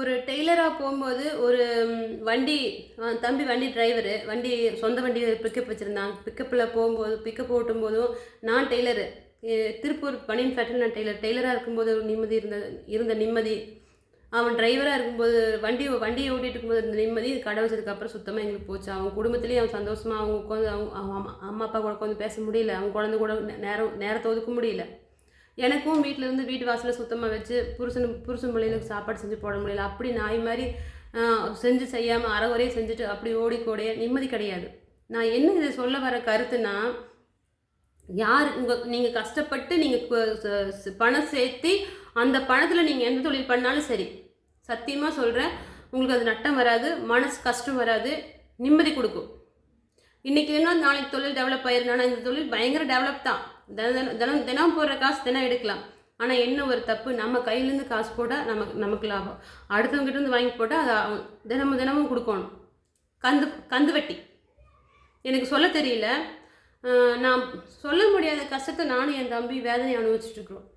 ஒரு டெய்லராக போகும்போது ஒரு வண்டி தம்பி வண்டி டிரைவரு வண்டி சொந்த வண்டி பிக்கப் வச்சுருந்தான். பிக்கப்பில் போகும்போது பிக்கப் ஓட்டும் போதும் நான் டெய்லரு. திருப்பூர் பனியன் ஃபேக்டரி நான் டெய்லர். டெய்லராக இருக்கும்போது ஒரு நிம்மதி இருந்த இருந்த நிம்மதி. அவன் டிரைவராக இருக்கும்போது வண்டி வண்டியை ஓட்டிகிட்டு இருக்கும்போது இருந்த நிம்மதி கடை வச்சதுக்கப்புறம் சுத்தமாக எங்களுக்கு போச்சு. அவன் குடும்பத்துலேயும் அவன் சந்தோஷமாக அவங்க உட்காந்து அவங்க அவங்க அம்மா அம்மா அப்பா கூட உட்காந்து பேச முடியல. அவங்க குழந்தை கூட நேரம் நேரத்தை ஒதுக்க முடியல. எனக்கும் வீட்டிலேருந்து வீட்டு வாசலை சுத்தமாக வச்சு புருஷன் புருஷன் பிள்ளைகளுக்கு சாப்பாடு செஞ்சு போட முடியல. அப்படி நாய் மாதிரி செஞ்சு செய்யாமல் அறகுறையே செஞ்சுட்டு அப்படி ஓடிக்கோடைய நிம்மதி கிடையாது. நான் என்ன இதை சொல்ல வர கருத்துனா யார் உங்கள் நீங்கள் கஷ்டப்பட்டு நீங்கள் பணம் சேர்த்து அந்த பணத்தில் நீங்கள் எந்த தொழில் பண்ணாலும் சரி சத்தியமாக சொல்கிறேன் உங்களுக்கு அது நட்டம் வராது மனசு கஷ்டம் வராது நிம்மதி கொடுக்கும். இன்றைக்கி என்ன நாளைக்கு தொழில் டெவலப் ஆயிருந்தானா இந்த தொழில் பயங்கர டெவலப் தான். தினம் தினம் தினம் போடுற காசு தினம் எடுக்கலாம். ஆனால் என்ன ஒரு தப்பு? நம்ம கையிலேருந்து காசு போட்டால் நமக்கு நமக்கு லாபம். அடுத்தவங்ககிட்டருந்து வாங்கி போட்டால் அதை தினமும் தினமும் கொடுக்கணும். கந்து கந்து வட்டி. எனக்கு சொல்ல தெரியல. நான் சொல்ல முடியாத கஷ்டத்தை நானும் என் தம்பி வேதனை அனுபவிச்சுட்ருக்குறோம்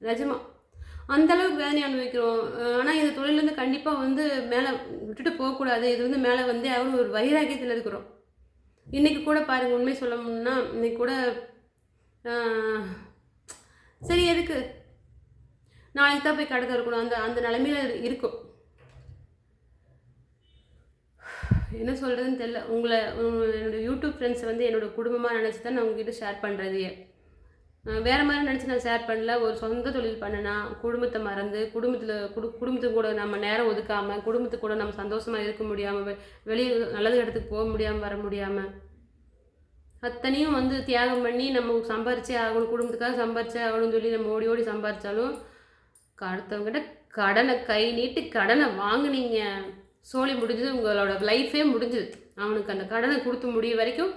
நிஜமா. அந்த அளவுக்கு வேதனை அனுபவிக்கிறோம். ஆனால் இந்த தொழிலேருந்து கண்டிப்பாக வந்து மேலே விட்டுட்டு போகக்கூடாது இது வந்து மேலே வந்து அவரும் ஒரு வைராக்கியத்தில் இருக்கிறோம். இன்றைக்கி கூட பாருங்கள் உண்மை சொல்லணும்னா இன்றைக்கி கூட சரி எதுக்கு? நாளைக்கு தான் போய் கடை திறக்கணும் அந்த அந்த நிலமையில இருக்கும். என்ன சொல்கிறதுன்னு தெரில உங்களை என்னோடய யூடியூப் ஃப்ரெண்ட்ஸ் வந்து என்னோட குடும்பமாக நினச்சி தான் நான் உங்ககிட்ட ஷேர் பண்ணுறதையே வேறு மாதிரி நினச்சி நான் ஷேர் பண்ணல. ஒரு சொந்த தொழில் பண்ணனா குடும்பத்தை மறந்து குடும்பத்தில் குடு குடும்பத்து கூட நம்ம நேரம் ஒதுக்காமல் குடும்பத்துக்கு கூட நம்ம சந்தோஷமாக இருக்க முடியாமல் வெளியே நல்லது இடத்துக்கு போக முடியாமல் வர முடியாமல் அத்தனையும் வந்து தியாகம் பண்ணி நம்ம சம்பாரிச்சே ஆகணும் குடும்பத்துக்காக சம்பாரிச்சே ஆகணும்னு சொல்லி நம்ம ஓடி ஓடி சம்பாரித்தாலும் அடுத்தவங்ககிட்ட கடனை கை நீட்டு கடனை வாங்கினீங்க. சோழி முடிஞ்சது உங்களோட லைஃபே முடிஞ்சுது. அவனுக்கு அந்த கடனை கொடுத்து முடிய வரைக்கும்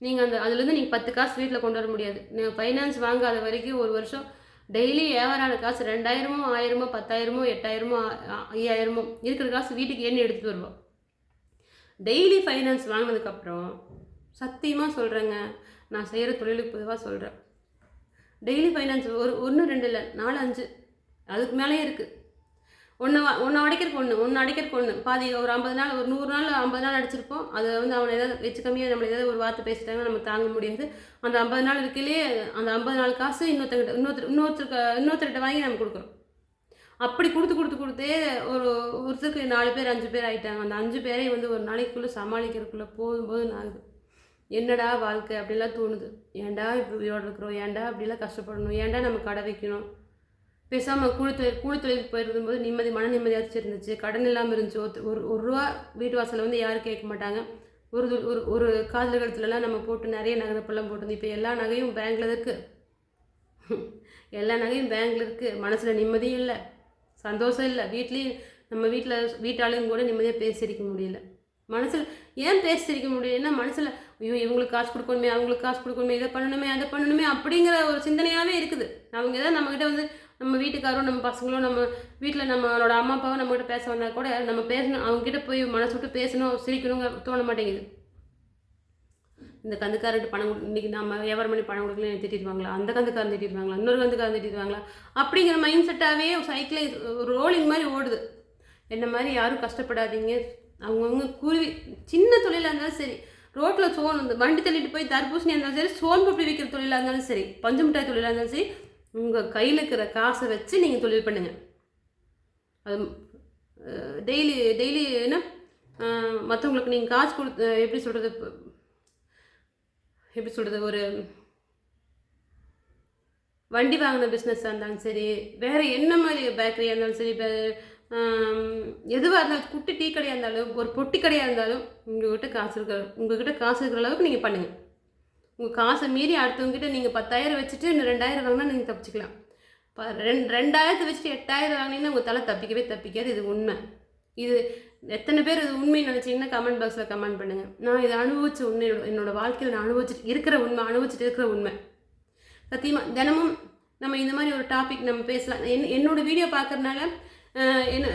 நீங்கள் அந்த அதுலேருந்து நீங்கள் பத்து காசு வீட்டில் கொண்டு வர முடியாது. நீங்கள் ஃபைனான்ஸ் வாங்காத வரைக்கும் ஒரு வருஷம் டெய்லி வியாபாரான காசு ரெண்டாயிரமோ ஆயிரமோ பத்தாயிரமோ எட்டாயிரமோ ஐயாயிரமோ இருக்கிற காசு வீட்டுக்கு எண்ணி எடுத்துகிட்டு வருவோம் டெய்லி ஃபைனான்ஸ் வாங்கினதுக்கப்புறம் சத்தியமாக சொல்கிறேங்க நான் செய்கிற தொழிலுக்கு பொதுவாக சொல்கிறேன் டெய்லி ஃபைனான்ஸ் ஒரு ஒன்று ரெண்டு இல்லை நாலு அஞ்சு. அதுக்கு மேலேயே இருக்குது ஒன்று ஒன்று அடைக்கிறக்கு ஒன்று ஒன்று அடைக்கிறக்கு ஒன்று பாதி ஒரு ஐம்பது நாள் ஒரு நூறு நாள் ஐம்பது நாள் அடிச்சிருப்போம். அதை வந்து அவனை ஏதாவது வச்சு கம்மியாக நம்மளை ஏதாவது ஒரு வார்த்தை பேசிட்டாங்க நம்ம தாங்க முடியாது. அந்த ஐம்பது நாள் இருக்கையிலே அந்த ஐம்பது நாள் காசு இன்னொருத்தங்கிட்ட இன்னொருத்தர் இன்னொருத்தருக்கு இன்னொருத்தர்கிட்ட வாங்கி நம்ம கொடுக்குறோம். அப்படி கொடுத்து கொடுத்து கொடுத்தே ஒரு ஒருத்தருக்கு நாலு பேர் அஞ்சு பேர் ஆகிட்டாங்க அந்த அஞ்சு பேரையும் வந்து ஒரு நாளைக்குள்ளே சமாளிக்கிறதுக்குள்ளே போதும் போதும் ஆகுது. என்னடா வாழ்க்கை அப்படிலாம் தோணுது. ஏன்டா இப்படி இருக்கிறோம்? ஏன்டா அப்படிலாம் கஷ்டப்படணும்? ஏன்டா நம்ம கடை வைக்கணும்? பேசாமல் கூலி தொழில் போயிருக்கும் தொழிலுக்கு நிம்மதி மன நிம்மதியாச்சும் இருந்துச்சு. கடன் இல்லாமல் இருந்துச்சு. ஒருத்த- ஒரு ஒரு ரூபா வீட்டு வாசலில் வந்து யாரும் கேட்க மாட்டாங்க. ஒரு ஒரு ஒரு காதல் கழுத்துலலாம் நம்ம போட்டு நிறைய நகைப்பெல்லாம் போட்டு இப்போ எல்லா நகையும் பேங்கில் இருக்குது எல்லா நகையும் பேங்கில் இருக்குது மனசில் நிம்மதியும் இல்லை. சந்தோஷம் இல்லை. வீட்லேயும் நம்ம வீட்டில் வீட்டாளுங்க கூட நிம்மதியாக பேசியிருக்க முடியல. மனசில் ஏன் பேசியிருக்க முடியும்னா மனசில் ஐயோ இவங்களுக்கு காசு கொடுக்கணுமே அவங்களுக்கு காசு கொடுக்கணுமே இதை பண்ணணுமே அதை பண்ணணுமே அப்படிங்கிற ஒரு சிந்தனையாகவே இருக்குது. அவங்க ஏதாவது நம்மக்கிட்ட வந்து நம்ம வீட்டுக்காரோ நம்ம பசங்களோ நம்ம வீட்டில் நம்மளோட அம்மா அப்பாவோ நம்மகிட்ட பேச வந்தால் கூட நம்ம பேசணும் அவங்ககிட்ட போய் மனசு விட்டு பேசணும் சிரிக்கணுங்க தோண மாட்டேங்குது. இந்த கந்துக்காரர்கிட்ட பணம் இன்றைக்கி நம்ம வியாபாரம் பண்ணி பணம் கொடுக்கல திட்டிடுவாங்களா அந்த கந்துக்காரன் திட்டிடுவாங்களா இன்னொரு கந்துக்காரன் திட்டிடுவாங்களா அப்படிங்கிற மைண்ட் செட்டாகவே சைக்கிளை ரோலிங் மாதிரி ஓடுது. என்ன மாதிரி யாரும் கஷ்டப்படாதீங்க. அவங்கவுங்க குருவி சின்ன தொழிலாக இருந்தாலும் சரி ரோட்டில் சோன் வந்து வண்டி தள்ளிட்டு போய் தர்பூசணியாக இருந்தாலும் சரி சோன் பப்படி விற்கிற தொழிலாக இருந்தாலும் சரி பஞ்சு மிட்டாய் தொழிலாக இருந்தாலும் சரி உங்கள் கையில் இருக்கிற காசை வச்சு நீங்கள் தொழில் பண்ணுங்கள் அது டெய்லி டெய்லி என்ன மற்றவங்களுக்கு நீங்கள் காசு கொடுத்து எப்படி சொல்கிறது எப்படி சொல்கிறது ஒரு வண்டி வாங்கின பிஸ்னஸாக இருந்தாலும் சரி வேறு என்ன மாதிரி பேக்கரியாக இருந்தாலும் சரி இப்போ எதுவாக இருந்தாலும் குட்டி டீ கடையாக இருந்தாலும் ஒரு பொட்டி கடையாக இருந்தாலும் உங்கள்கிட்ட காசு இருக்கிற உங்கள்கிட்ட காசு இருக்கிற அளவுக்கு நீங்கள் பண்ணுங்கள் உங்கள் காசை மீறி அடுத்தவங்ககிட்ட நீங்கள் பத்தாயிரம் வச்சுட்டு இன்னும் ரெண்டாயிரம் வாங்கினா நீங்கள் தப்பிச்சுக்கலாம். இப்போ ரெண்டு ரெண்டாயிரத்தை வச்சுட்டு எட்டாயிரம் வாங்கினீங்கன்னா உங்கள் தலை தப்பிக்கவே தப்பிக்காது இது உண்மை. இது எத்தனை பேர் இது உண்மை நினச்சிங்கன்னா கமெண்ட் பாக்ஸில் கமெண்ட் பண்ணுங்கள் நான் இதை அனுபவிச்ச உண்மை என்னோட- வாழ்க்கையில் நான் அனுபவிச்சுட்டு இருக்கிற உண்மை அனுபவிச்சுட்டு இருக்கிற உண்மை. சத்தியமாக தினமும் நம்ம இந்த மாதிரி ஒரு டாபிக் நம்ம பேசலாம். என் என்னோட வீடியோ பார்க்குறனால என்ன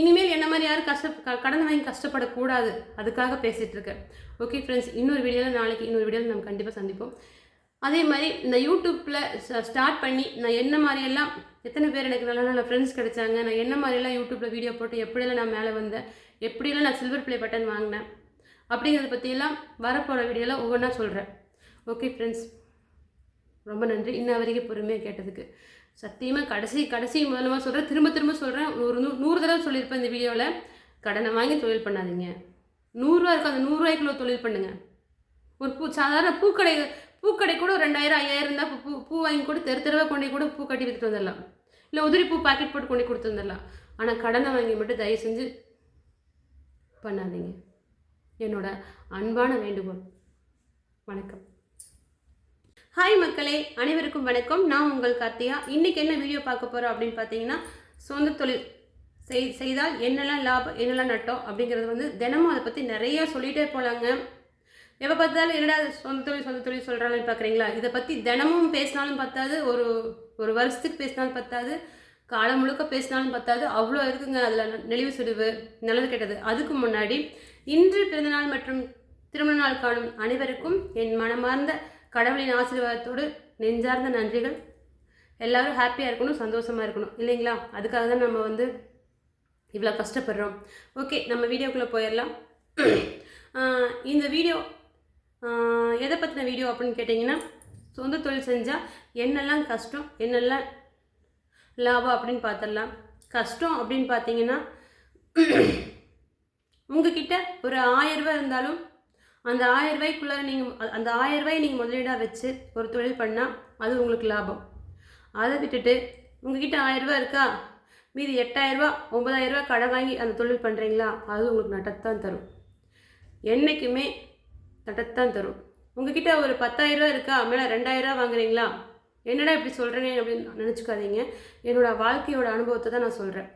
இனிமேல் என்ன மாதிரி யாரும் கஷ்ட கடன் வாங்கி கஷ்டப்படக்கூடாது. அதுக்காக பேசிகிட்டு இருக்கேன் ஓகே ஃப்ரெண்ட்ஸ் இன்னொரு வீடியோவில் நாளைக்கு இன்னொரு வீடியோவில் நம்ம கண்டிப்பாக சந்திப்போம். அதே மாதிரி இந்த யூடியூப்பில் ஸ்டார்ட் பண்ணி நான் என்ன மாதிரியெல்லாம் எத்தனை பேர் எனக்கு நல்ல நல்ல ஃப்ரெண்ட்ஸ் கிடைச்சாங்க நான் என்ன மாதிரியெல்லாம் யூடியூப்பில் வீடியோ போட்டு எப்படியெல்லாம் நான் மேலே வந்தேன் எப்படியெல்லாம் நான் சில்வர் ப்ளே பட்டன் வாங்கினேன் அப்படிங்கிறத பற்றியெல்லாம் வரப்போகிற வீடியோவில் ஒவ்வொன்றா சொல்கிறேன் ஓகே ஃப்ரெண்ட்ஸ் ரொம்ப நன்றி. இன்ன வரைக்கும் பொறுமையாக கேட்டதுக்கு. சத்தியமாக கடைசி கடைசி முதலமாக சொல்கிறேன் திரும்ப திரும்ப சொல்கிறேன் ஒரு நூ நூறு தடவை சொல்லியிருப்பேன் இந்த வீடியோவில் கடனை வாங்கி தொழில் பண்ணாதீங்க. நூறுரூவா இருக்கும். அந்த நூறுரூவாய்க்குள்ள தொழில் பண்ணுங்கள் ஒரு பூ சாதாரண பூக்கடை பூக்கடை கூட ஒரு ரெண்டாயிரம் ஐயாயிரம் இருந்தால் பூ பூ வாங்கி கூட தெரு தெருவாக கொண்டு கூட பூ கட்டி விற்றுட்டு வந்துடலாம். இல்லை உதிரி பூ பாக்கெட் போட்டு கொண்டு கொடுத்து வந்துடலாம். ஆனால் கடனை வாங்கி மட்டும் தயவு செஞ்சு பண்ணாதீங்க. என்னோட அன்பான வேண்டுகோள். வணக்கம். ஹாய் மக்களே அனைவருக்கும் வணக்கம். நான் உங்கள் கார்த்தியா இன்றைக்கி என்ன வீடியோ பார்க்க போகிறோம் அப்படின்னு பார்த்தீங்கன்னா சொந்த தொழில் செய் செய்தால் என்னெல்லாம் லாபம் என்னெல்லாம் நட்டோம் அப்படிங்கிறது வந்து தினமும் அதை பற்றி நிறைய சொல்லிகிட்டே போகலாங்க எப்போ பார்த்தாலும் என்னடா சொந்த தொழில் சொந்த தொழில் சொல்கிறாங்கன்னு பார்க்குறீங்களா? இதை பற்றி தினமும் பேசினாலும் பத்தாது. ஒரு ஒரு வருஷத்துக்கு பேசினாலும் பார்த்தாது காலம் முழுக்க பேசினாலும் பார்த்தாது அவ்வளோ இருக்குங்க. அதில் நெளிவு சுடுவு நல்லது கெட்டது. அதுக்கு முன்னாடி இன்று பிறந்தநாள் மற்றும் திருமண நாள் காணும் அனைவருக்கும் என் மனமார்ந்த கடவுளின் ஆசீர்வாதத்தோடு நெஞ்சார்ந்த நன்றிகள். எல்லோரும் ஹாப்பியாக இருக்கணும் சந்தோஷமாக இருக்கணும் இல்லைங்களா? அதுக்காக தான் நம்ம வந்து இவ்வளோ கஷ்டப்படுறோம். ஓகே நம்ம வீடியோக்குள்ளே போயிடலாம். இந்த வீடியோ எதை பற்றின வீடியோ அப்படின்னு கேட்டிங்கன்னா சொந்த தொழில் செஞ்சால் என்னெல்லாம் கஷ்டம் என்னெல்லாம் லாபம் அப்படின்னு பார்த்துடலாம். கஷ்டம் அப்படின்னு பார்த்தீங்கன்னா உங்ககிட்ட ஒரு ஆயிரம் ரூபா இருந்தாலும் அந்த ஆயிரம் ரூபாய்க்குள்ளார நீங்கள் அந்த ஆயிரம் ரூபாய் நீங்கள் முதலீடாக வச்சு ஒரு தொழில் பண்ணால் அது உங்களுக்கு லாபம். அதை விட்டுட்டு உங்ககிட்ட ஆயிரம் இருக்கா? மீதி எட்டாயிரரூபா ஒம்பதாயிரரூபா கடை வாங்கி அந்த தொழில் பண்ணுறீங்களா அது உங்களுக்கு நட்டத்தான் தரும். என்றைக்குமே நட்டத்தான் தரும். உங்ககிட்ட ஒரு பத்தாயிரரூபா இருக்கா? மேலே ரெண்டாயிரரூபா வாங்குறீங்களா? என்னடா இப்படி சொல்கிறேனே அப்படின்னு நினச்சிக்காதீங்க. என்னோடய வாழ்க்கையோட அனுபவத்தை தான் நான் சொல்கிறேன்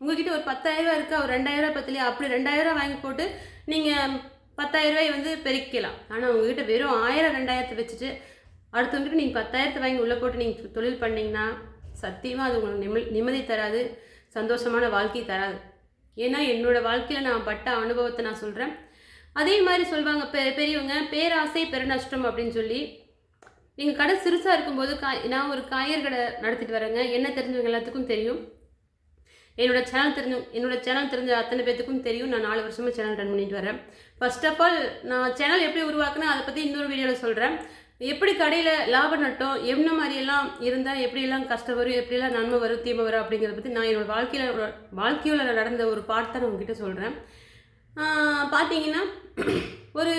உங்ககிட்ட ஒரு பத்தாயிரரூபா இருக்கா? ஒரு ரெண்டாயிரரூபா பத்தலையா? அப்படி ரெண்டாயிரரூபா வாங்கி போட்டு நீங்கள் பத்தாயிரம் ரூபாய் வந்து பெருக்கலாம். ஆனால் உங்ககிட்ட வெறும் ஆயிரம் ரெண்டாயிரத்தை வச்சுட்டு அடுத்தவங்ககிட்ட நீங்கள் பத்தாயிரத்தை வாங்கி உள்ளே போட்டு நீங்கள் தொழில் பண்ணிங்கன்னா சத்தியமாக அது உங்களுக்கு நிம்ம நிம்மதி தராது சந்தோஷமான வாழ்க்கை தராது. ஏன்னா என்னோடய வாழ்க்கையில் நான் பட்ட அனுபவத்தை நான் சொல்கிறேன் அதே மாதிரி சொல்லுவாங்க பெ பெரியவங்க பேராசை பெருநஷ்டம் அப்படின்னு சொல்லி நீங்கள் கடை சிறுசாக இருக்கும்போது காய் நான் ஒரு காய்கறி கடை நடத்திட்டு வரேங்க. என்ன தெரிஞ்சவங்க எல்லாத்துக்கும் தெரியும். என்னோட சேனல் தெரிஞ்ச என்னோட சேனல் தெரிஞ்ச அத்தனை பேத்துக்கும் தெரியும். நான் நாலு வருஷமாக சேனல் ரன் பண்ணிட்டு வரேன். ஃபர்ஸ்ட் ஆஃப் ஆல் நான் சேனல் எப்படி உருவாக்குனேன் அதை பற்றி இன்னொரு வீடியோவில் சொல்கிறேன் எப்படி கடையில் லாப நட்டம் என்ன மாதிரியெல்லாம் இருந்தால் எப்படியெல்லாம் கஷ்டம் வரும் எப்படியெல்லாம் நன்மை வரும் தீமை வரும் அப்படிங்கிறத பற்றி நான் என்னோடய வாழ்க்கையில் வாழ்க்கையில் நடந்த ஒரு பாட்டு தான் உங்ககிட்ட சொல்கிறேன் பார்த்தீங்கன்னா ஒரு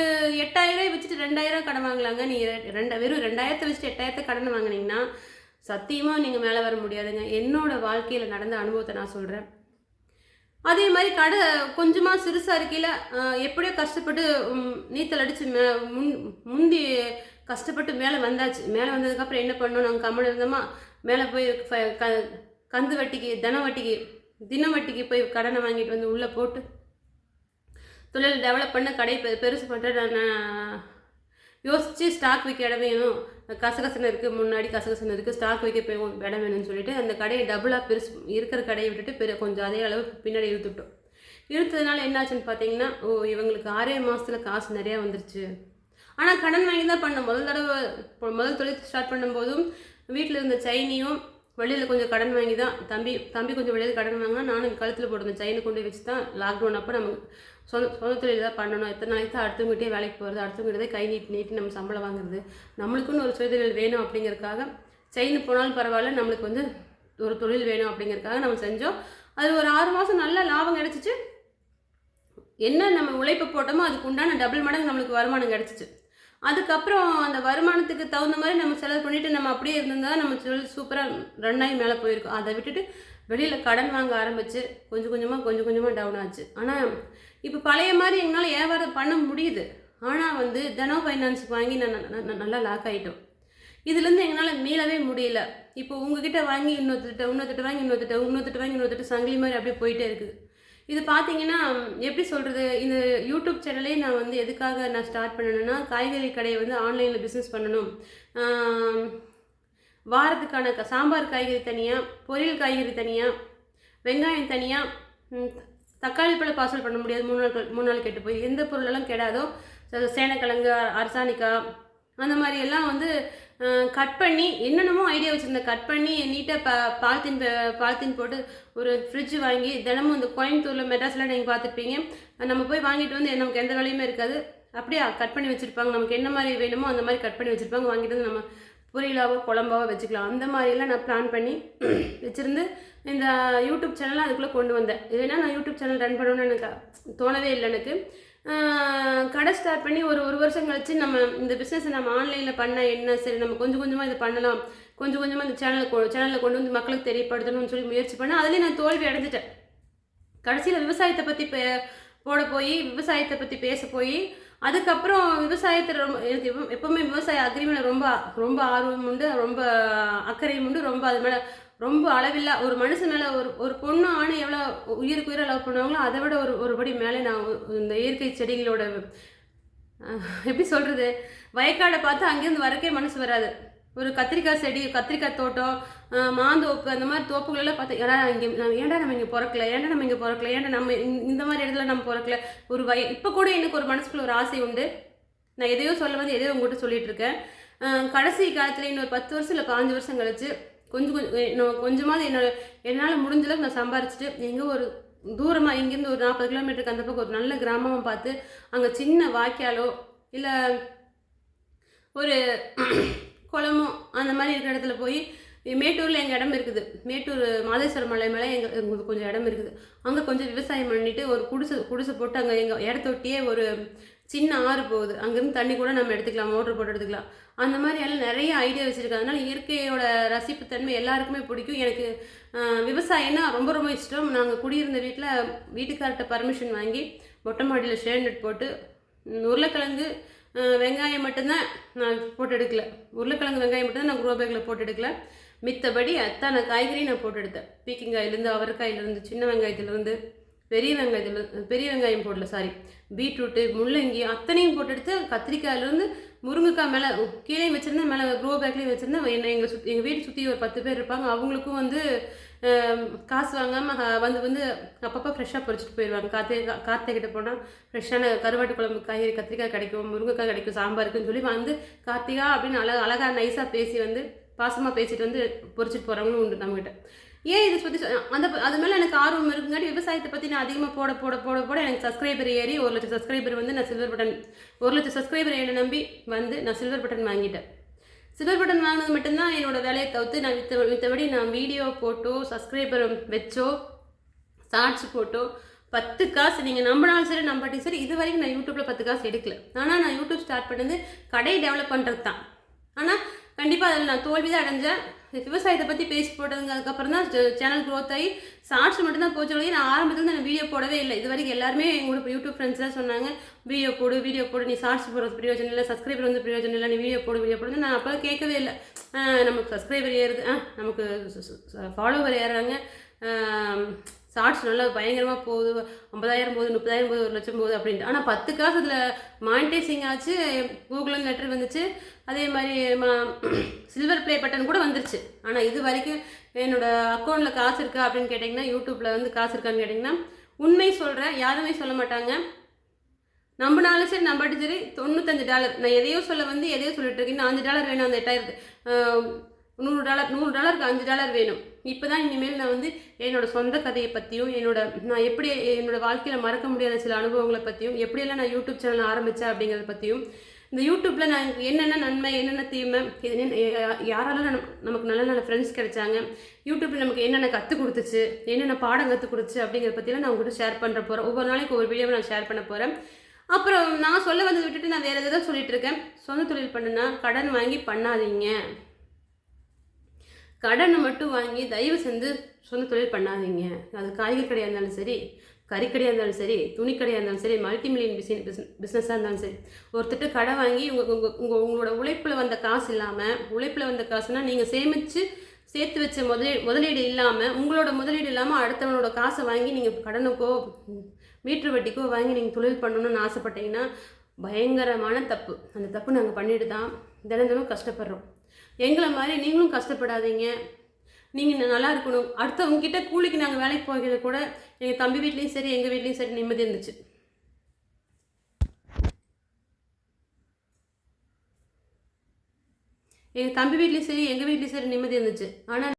எட்டாயிரம் வச்சுட்டு ரெண்டாயிரம் கடன் வாங்கலாங்க. நீங்கள் ரெண்டு வெறும் ரெண்டாயிரத்தை வச்சுட்டு எட்டாயிரத்தை கடன் வாங்கினீங்கன்னா சத்தியமாக நீங்கள் மேலே வர முடியாதுங்க. என்னோடய வாழ்க்கையில் நடந்த அனுபவத்தை நான் சொல்கிறேன் அதே மாதிரி கடை கொஞ்சமாக சிறுசாக இருக்கையில் எப்படியோ கஷ்டப்பட்டு நீச்சல் அடித்து மே முன் முந்தி கஷ்டப்பட்டு மேலே வந்தாச்சு. மேலே வந்ததுக்கப்புறம் என்ன பண்ணோம்? நாங்கள் கம்மல் இருந்தோமா? மேலே போய் ஃப- க கந்து வட்டிக்கு தின வட்டிக்கு தின வட்டிக்கு போய் கடனை வாங்கிட்டு வந்து உள்ளே போட்டு தொழில் டெவலப் பண்ண கடை பெருசு பண்ணுற நான் யோசித்து ஸ்டாக் விற்க இடம் வேணும். கசகசன்னு இருக்குது முன்னாடி கசகசன்னு இருக்குது ஸ்டாக் வைக்க போய் இடம் வேணும்னு சொல்லிட்டு அந்த கடையை டபுளாக பெருசு இருக்கிற கடையை விட்டுட்டு பெரு கொஞ்சம் அதே அளவு பின்னாடி இழுத்துட்டோம். இழுத்ததுனால என்னாச்சுன்னு பார்த்தீங்கன்னா ஓ இவங்களுக்கு ஆறே மாதத்துல காசு நிறையா வந்துருச்சு. ஆனால் கடன் வாங்கி தான் பண்ண முதல் தடவை முதல் தொழில் ஸ்டார்ட் பண்ணும்போதும் வீட்டில் இருந்த சைனியும் வெளியில் கொஞ்சம் கடன் வாங்கி தான் தம்பி தம்பி கொஞ்சம் வெளியில் கடன் வாங்கினா நானும் கழுத்தில் போட்டிருந்த செயினை கொண்டு வச்சு தான் லாக்டவுன் அப்போ நம்ம சொந்த சொந்த தொழில் தான் பண்ணணும். எத்தனை நாளைக்கு தான் அடுத்தவங்ககிட்டே வேலைக்கு போகிறது அடுத்தவங்ககிட்ட கை நீட்டி நீட்டி நம்ம சம்பளம் வாங்குறது. நம்மளுக்குன்னு ஒரு சுயதொழில் வேணும் அப்படிங்கிறதுக்காக செயின் போனாலும் பரவாயில்ல நம்மளுக்கு வந்து ஒரு தொழில் வேணும் அப்படிங்கிறதுக்காக நம்ம செஞ்சோம். அது ஒரு ஆறு மாதம் நல்ல லாபம் கிடச்சிச்சு. என்ன நம்ம உழைப்பு போட்டோமோ அதுக்கு உண்டான டபுள் மடங்கு நம்மளுக்கு வருமானம் கிடச்சிச்சு. அதுக்கப்புறம் அந்த வருமானத்துக்கு தகுந்த மாதிரி நம்ம செலவு பண்ணிவிட்டு நம்ம அப்படியே இருந்திருந்தால் நம்ம தொழில் சூப்பராக ரன் ஆகி மேலே போயிருக்கோம். அதை விட்டுட்டு வெளியில் கடன் வாங்க ஆரம்பித்து கொஞ்சம் கொஞ்சமாக கொஞ்சம் கொஞ்சமாக டவுன் ஆச்சு. ஆனால் இப்போ பழைய மாதிரி எங்களால் வியாபாரம் பண்ண முடியுது? ஆனால் வந்து தனோ ஃபைனான்ஸுக்கு வாங்கி நான் நல்லா லாக் ஆகிட்டோம் இதுலேருந்து எங்களால் மீளவே முடியல. இப்போ உங்ககிட்ட வாங்கி இன்னொருத்திட்ட இன்னொருத்திட்ட வாங்கி இன்னொருத்திட்ட இன்னொருத்திட்ட வாங்கி இன்னொருத்திட்ட சங்கிலி மாதிரி அப்படியே போயிட்டே இருக்குது. இது பார்த்தீங்கன்னா எப்படி சொல்கிறது இந்த யூடியூப் சேனலே நான் வந்து எதுக்காக நான் ஸ்டார்ட் பண்ணணும்னா காய்கறி கடையை வந்து ஆன்லைனில் பிஸ்னஸ் பண்ணணும். வாரத்துக்கான க- சாம்பார் காய்கறி தனியாக பொரியல் காய்கறி தனியாக வெங்காயம் தனியாக தக்காளி பழம் பார்சல் பண்ண முடியாது. மூணு நாள் மூணு நாள் கெட்டு போய் எந்த பொருளெல்லாம் கெடாதோ ச- சேனக்கிழங்கு அந்த மாதிரி எல்லாம் வந்து கட் பண்ணி என்னென்னமோ ஐடியா வச்சுருந்தேன். கட் பண்ணி நீட்டாக பா பாலித்தீன் பாலித்தீன் போட்டு ஒரு ஃப்ரிட்ஜ் வாங்கி தினமும் இந்த கோயம்புத்தூரில் மெட்ராஸில் நீங்கள் பார்த்துருப்பீங்க. நம்ம போய் வாங்கிட்டு வந்து நமக்கு எந்த வேலையுமே இருக்காது. அப்படியே கட் பண்ணி வச்சுருப்பாங்க. நமக்கு என்ன மாதிரி வேணுமோ அந்த மாதிரி கட் பண்ணி வச்சுருப்பாங்க. வாங்கிட்டு வந்து நம்ம பொரியலாவோ குழம்பாவோ வச்சுக்கலாம். அந்த மாதிரிலாம் நான் பிளான் பண்ணி வச்சுருந்து இந்த யூடியூப் சேனலை அதுக்குள்ளே கொண்டு வந்தேன். இல்லைன்னா நான் யூடியூப் சேனல் ரன் பண்ணணும்னு எனக்கு தோணவே இல்லை எனக்கு. கடை ஸ்டார்ட் பண்ணி ஒரு ஒரு வருஷம் கழிச்சு நம்ம இந்த பிஸ்னஸை நம்ம ஆன்லைனில் பண்ணால் என்ன? சரி நம்ம கொஞ்சம் கொஞ்சமாக இதை பண்ணலாம். கொஞ்சம் கொஞ்சமாக இந்த சேனலை கொ சேனலில் கொண்டு வந்து மக்களுக்கு தெரியப்படுத்தணும்னு சொல்லி முயற்சி பண்ணேன் அதுலேயும் நான் தோல்வி அடைஞ்சிட்டேன். கடைசியில் விவசாயத்தை பற்றி பே போட போய் விவசாயத்தை பற்றி பேச போய் அதுக்கப்புறம் விவசாயத்தில் ரொம்ப எனக்கு எப்போவுமே விவசாய அக்ரி ரொம்ப ரொம்ப ஆர்வம் உண்டு ரொம்ப அக்கறையும் உண்டு ரொம்ப அது மேலே ரொம்ப அளவில்லா ஒரு மனுஷன் மேலே ஒரு ஒரு பொண்ணு ஆணு எவ்வளோ உயிருக்கு உயிரை லவ் பண்ணுவாங்களோ அதை விட ஒரு ஒருபடி மேலே நான் இந்த இயற்கை செடிகளோட எப்படி சொல்கிறது வயக்காடை பார்த்து அங்கேருந்து வரக்கே மனசு வராது. ஒரு கத்திரிக்காய் செடி கத்திரிக்காய் தோட்டம் மாந்தோப்பு அந்த மாதிரி தோப்புகளெல்லாம் பார்த்து ஏடா இங்கே ஏன்டா நம்ம இங்கே பிறக்கல? ஏன்டா நம்ம இங்கே பிறக்கல? ஏன்டா நம்ம இந்த மாதிரி இடத்துல நம்ம பிறக்கல? ஒரு வய இப்போ கூட எனக்கு ஒரு மனசுக்குள்ள ஒரு ஆசை உண்டு. நான் எதையோ சொல்ல வந்து எதையோ உங்கள்கிட்ட சொல்லிட்டு இருக்கேன். கடைசி காலத்தில் இன்னொரு பத்து வருஷம் இல்லை பாஞ்சு வருஷம் கழிச்சு கொஞ்சம் கொஞ்சம் கொஞ்சமாவது என்னோட என்னால் முடிஞ்சளவுக்கு நான் சம்பாரிச்சிட்டு எங்கே ஒரு தூரமாக இங்கேருந்து ஒரு நாற்பது கிலோமீட்டருக்கு அந்த பக்கம் ஒரு நல்ல கிராமமாக பார்த்து அங்கே சின்ன வாய்க்காலோ இல்லை ஒரு குளமோ அந்த மாதிரி இருக்கிற இடத்துல போய் மேட்டூரில் எங்கள் இடம் இருக்குது. மேட்டூர் மாதேஸ்வரம் மலை மேலே எங்கள் எங்களுக்கு கொஞ்சம் இடம் இருக்குது. அங்கே கொஞ்சம் விவசாயம் பண்ணிவிட்டு ஒரு குடிசை குடிசை போட்டு அங்கே எங்கள் இடத்தொட்டியே ஒரு சின்ன ஆறு போகுது. அங்கேருந்து தண்ணி கூட நம்ம எடுத்துக்கலாம் மோட்ரு போட்டு எடுத்துக்கலாம். அந்த மாதிரி எல்லாம் நிறைய ஐடியா வச்சுருக்காங்க. அதனால் இயற்கையோட ரசிப்புத்தன்மை எல்லாருக்குமே பிடிக்கும். எனக்கு விவசாயம்னா ரொம்ப ரொம்ப இஷ்டம். நாங்கள் குடியிருந்த வீட்டில் வீட்டுக்கார்ட்ட பர்மிஷன் வாங்கி மொட்டை மாடியில் ஷேர்நெட் போட்டு உருளைக்கிழங்கு வெங்காயம் மட்டும்தான் நான் போட்டு எடுக்கல. உருளைக்கிழங்கு வெங்காயம் மட்டும்தான் நான் குரோ பேக்கில் போட்டு எடுக்கல. மித்தபடி அத்தான காய்கறி நான் போட்டு எடுத்தேன். பீக்கிங்காயிலேருந்து அவரைக்காயிலேருந்து சின்ன வெங்காயத்துலேருந்து பெரிய வெங்காயத்தில் பெரிய வெங்காயம் போடல சாரி பீட்ரூட்டு முள்ளங்கி அத்தனையும் போட்டு எடுத்து கத்திரிக்காயிலேருந்து முருங்கைக்காய் மேலே கீழே வச்சுருந்தேன் மேலே க்ரோ பேக்லேயும் வச்சுருந்தேன். என்ன எங்கள் சுற்றி எங்கள் வீட்டு சுற்றி ஒரு பத்து பேர் இருப்பாங்க. அவங்களுக்கும் வந்து காசு வாங்காமல் வந்து வந்து அப்பப்போ ஃப்ரெஷ்ஷாக பொறிச்சிட்டு போயிடுவாங்க கார்த்திகை கார்த்திகிட்ட போனால் ஃப்ரெஷ்ஷான கருவாட்டு குழம்பு காய்கறி கத்திரிக்காய் கிடைக்கும் முருங்கைக்காய் கிடைக்கும் சாம்பாருக்குன்னு சொல்லி வந்து கார்த்திகா அப்படின்னு அழகாக அழகாக நைஸாக பேசி வந்து பாசமாக பேசிட்டு வந்து பொறிச்சிட்டு போகிறவங்களும் உண்டு நம்மகிட்ட. ஏன் இதை பற்றி அந்த அது மேலே எனக்கு ஆர்வம் இருக்குங்காட்டி விவசாயத்தை பற்றி நான் அதிகமாக போட போட போட போட எனக்கு சப்ஸ்கிரைபர் ஏறி ஒரு லட்சம் சப்ஸ்கிரைபர் வந்து நான் சில்வர் பட்டன் ஒரு லட்சம் சப்ஸ்கிரைபர் என்னை நம்பி வந்து நான் சில்வர் பட்டன் வாங்கிட்டேன். சில்வர் பட்டன் வாங்கினது மட்டும்தான் என்னோட வேலையை தவிர்த்து நான் வித்த மித்தபடி நான் வீடியோ போட்டோ சப்ஸ்கிரைபர் வச்சோ ஷார்ட்ஸ் போட்டோ பத்து காசு நீங்கள் நம்பினாலும் சரி நம்பாட்டியும் சரி இது வரைக்கும் நான் யூடியூப்பில் பத்து காசு எடுக்கல. ஆனால் நான் யூடியூப் ஸ்டார்ட் பண்ணது கடையை டெவலப் பண்ணுறது தான் ஆனால் கண்டிப்பாக அதில் நான் தோல்வி தான் அடைஞ்சேன். விவசாயத்தை பற்றி பேசி போட்டதுங்க அதுக்கப்புறம் தான் சேனல் க்ரோத் ஆகி ஷார்ட்ஸ் மட்டும் தான் போச்சு நான் ஆரம்பத்தில் நான் வீடியோ போடவே இல்லை. இது வரைக்கும் எல்லாருமே எங்களோட யூடியூப் ஃப்ரெண்ட்ஸ்லாம் சொன்னாங்க வீடியோ போடு வீடியோ போடு. நீ ஷார்ட்ஸ் போடுறது பிரயோஜனம் இல்லை சப்ஸ்கிரைபர் வந்து பிரயோஜனம் இல்லை. நீ வீடியோ போடு வீடியோ போடுறது நான் அப்போ கேட்கவே இல்லை. நமக்கு சப்ஸ்கிரைபர் ஏறுது நமக்கு ஃபாலோவர் ஏறுறாங்க. ஷார்ட்ஸ் நல்லா பயங்கரமாக போகுது ஐம்பதாயிரம் போகுது முப்பதாயிரம் போகுது ஒரு லட்சம் போகுது அப்படின்ட்டு. ஆனால் பத்து காசு அதில் மானிட்டைசிங் ஆச்சு கூகுளில் லெட்டர் வந்துச்சு. அதே மாதிரி சில்வர் ப்ளே பட்டன் கூட வந்துருச்சு. ஆனால் இது வரைக்கும் என்னோடய அக்கௌண்ட்டில் காசு இருக்கா அப்படின்னு கேட்டிங்கன்னா யூடியூப்பில் வந்து காசு இருக்கான்னு கேட்டிங்கன்னா உண்மை சொல்கிறேன் யாருமே சொல்ல மாட்டாங்க. நம்பினாலும் சரி நம்பாட்டி சரி தொண்ணூத்தஞ்சு டாலர் நான் எதையோ சொல்ல வந்து எதையோ சொல்லிட்டு இருக்கேன். அஞ்சு டாலர் வேணும் அந்த எட்டாயிரத்து நூறு டாலர் நூறு டாலருக்கு அஞ்சு டாலர் வேணும். இப்போ தான் இனிமேல் நான் வந்து என்னோடய சொந்த கதையை பற்றியும் என்னோட நான் எப்படி என்னோடய வாழ்க்கையில் மறக்க முடியாத சில அனுபவங்களை பற்றியும் எப்படியெல்லாம் நான் யூடியூப் சேனல் ஆரம்பித்தேன் அப்படிங்கிறத பற்றியும் இந்த யூடியூப்பில் நான் என்னென்ன நன்மை என்னென்ன தீமை யாராலும் நமக்கு நல்ல நல்ல ஃப்ரெண்ட்ஸ் கிடைச்சாங்க யூடியூப்பில் நமக்கு என்னென்ன கற்றுக் கொடுத்துச்சு என்னென்ன பாடம் கற்றுக் கொடுத்துச்சு அப்படிங்கிறத பற்றிலாம் நான் உங்கள்கிட்ட ஷேர் பண்ணுற போகிறேன் ஒவ்வொரு நாளைக்கு ஒவ்வொரு வீடியோவை நான் ஷேர் பண்ண போகிறேன் அப்புறம் நான் சொல்ல வந்ததை விட்டுட்டு நான் வேறு எதாவது சொல்லிட்டு இருக்கேன். சொந்த தொழில் பண்ணுனா கடன் வாங்கி பண்ணாதீங்க. கடனை மட்டும் வாங்கி தயவு செஞ்சு சொந்த தொழில் பண்ணாதீங்க. அது காய்கறி கடையாக இருந்தாலும் சரி கறிக்கடையாக இருந்தாலும் சரி துணிக்கடையாக இருந்தாலும் சரி மல்டி மில்லியன் பிஸ்னஸ் பிஸ்னஸாக இருந்தாலும் சரி ஒருத்தட்டு கடை வாங்கி உங்கள் உங்கள் உங்கள் உங்களோட உழைப்பில் வந்த காசு இல்லாமல் உழைப்பில் வந்த காசுனால் நீங்கள் சேமித்து சேர்த்து வச்ச முதலீடு முதலீடு இல்லாமல் உங்களோட முதலீடு இல்லாமல் அடுத்தவனோட காசை வாங்கி நீங்கள் கடனுக்கோ மீட்ரு வட்டிக்கோ வாங்கி நீங்கள் தொழில் பண்ணணும்னு ஆசைப்பட்டீங்கன்னா பயங்கரமான தப்பு. அந்த தப்பு நாங்கள் பண்ணிட்டு தான் தினம் தினம் கஷ்டப்படுறோம். எங்களை மாதிரி நீங்களும் கஷ்டப்படாதீங்க. நீங்கள் நல்லா இருக்கணும். அடுத்தவங்க கிட்டே கூலிக்கு நாங்கள் வேலைக்கு போகிறது கூட எங்கள் தம்பி வீட்லேயும் சரி எங்கள் வீட்லேயும் சரி நிம்மதி இருந்துச்சு. எங்கள் தம்பி வீட்லேயும் சரி எங்கள் வீட்லேயும் சரி நிம்மதி இருந்துச்சு. ஆனால்